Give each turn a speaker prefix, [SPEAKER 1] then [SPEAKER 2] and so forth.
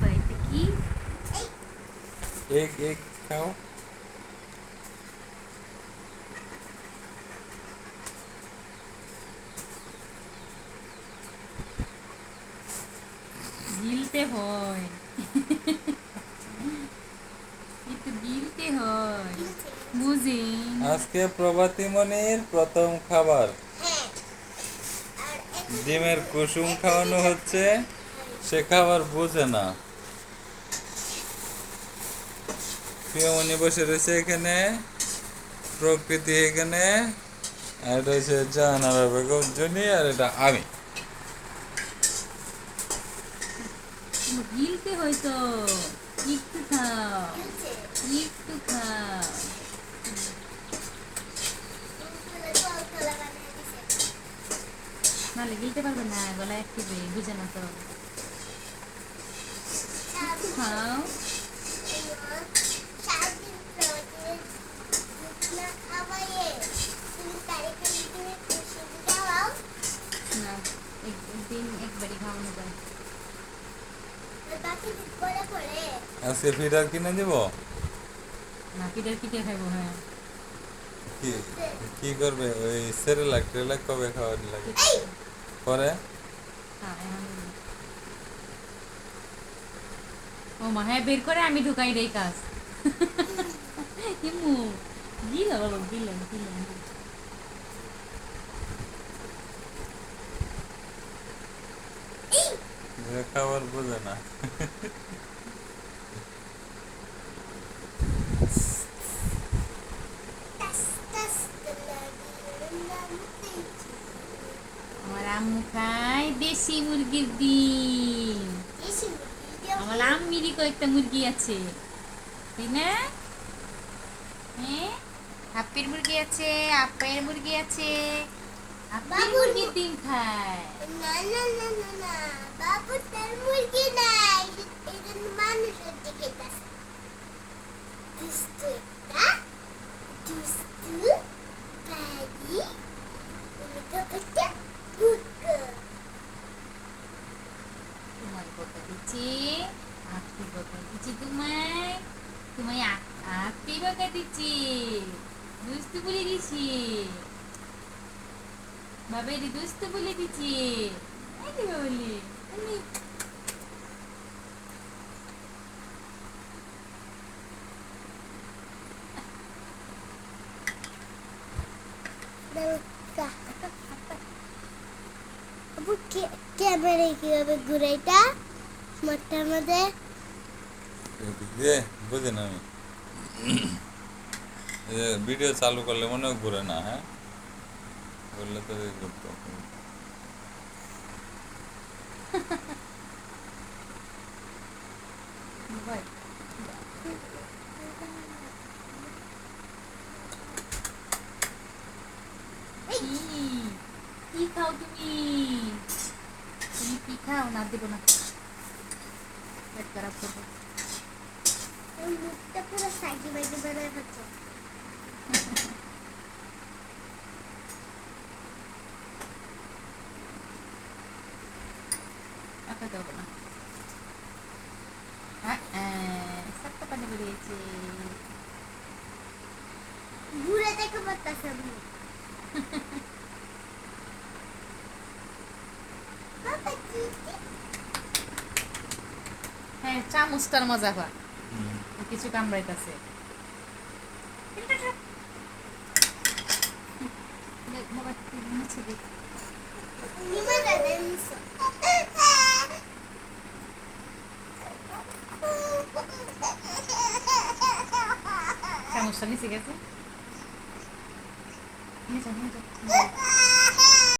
[SPEAKER 1] বাড়িতে কি?
[SPEAKER 2] এক এক খাও।
[SPEAKER 1] গিলতে হয় একটু গিলতে হয় বুঝেন
[SPEAKER 2] আজকে প্রভাতী মনির প্রথম খাবার। ডিমের কুসুম খাওয়ানো হচ্ছে, সে খাবার বোঝে না। প্রিয়মণি বসে রয়েছে এখানে, প্রকৃতি এখানে, আর হচ্ছে জাহানারা বেগম জনি আর এটা আমি।
[SPEAKER 1] গিলতে হয় তো একটু খাও। একটু খাও। গিলতে পারবে না গলায় বুঝে না তো। খাও। একদিন একবারই খাওয়ানো যায়।
[SPEAKER 2] আজকে ফিডার কিনে দিব
[SPEAKER 1] না খাইবো হ্যাঁ।
[SPEAKER 2] কি কি করবে? ওই সেরেলাক টেলাক কবে খাওয়ার লাগে? পরে?
[SPEAKER 1] হ্যাঁ, ও মা হ্যাঁ বের করে আমি ঢুকাই রে কাজ। ইমু গিলা বাবা গিলেন
[SPEAKER 2] খাবার বোঝে না।
[SPEAKER 1] আমার আম্মু খায় দেশি মুরগির ডিম। আমার আম্মিরই কয়েকটা মুরগি আছে। তাই না? হ্যাঁ? হাপ্পির মুরগি আছে আপ্পায়ের মুরগি আছে। মুরগির ডিম খায়।
[SPEAKER 3] না না না না না বাবু তার মুরগি নাই এটা মানুষের দিকে তাস দুস্তু একটা দুস্তু বাড়ি তুমি তো একটা কুকুর
[SPEAKER 1] তোমায় বকা দিচ্ছি। দুস্তু বলে দিছি বাবা এটি দুস্তু বলে দিচ্ছি। এই রে বাবলি আমি
[SPEAKER 3] আবু ক্যামেরা কিভাবে ঘুরাইটা মাঠটার মধ্যে
[SPEAKER 2] দিয়ে বুঝি না আমি ভিডিও চালু করলে মনে হয় ঘুরে না হ্যাঁ বললে তো এই ঘুরতো।
[SPEAKER 1] ভাই কি কি খাও তুমি তুমি কি খাও না দেবো না পেট
[SPEAKER 3] মুখটা পুরো সাইডে বাইডে বেরোয় হচ্ছে
[SPEAKER 1] আঁকা দেবো না সাতটা পানি বেরিয়েছে
[SPEAKER 3] ঘুরে দেখে কি
[SPEAKER 1] হ্যাঁ চামচটার মজা হয়।
[SPEAKER 2] হুম।
[SPEAKER 1] কিছু কামড়াইতেছে। চামচটা নিচে গেছে। 你走，你走。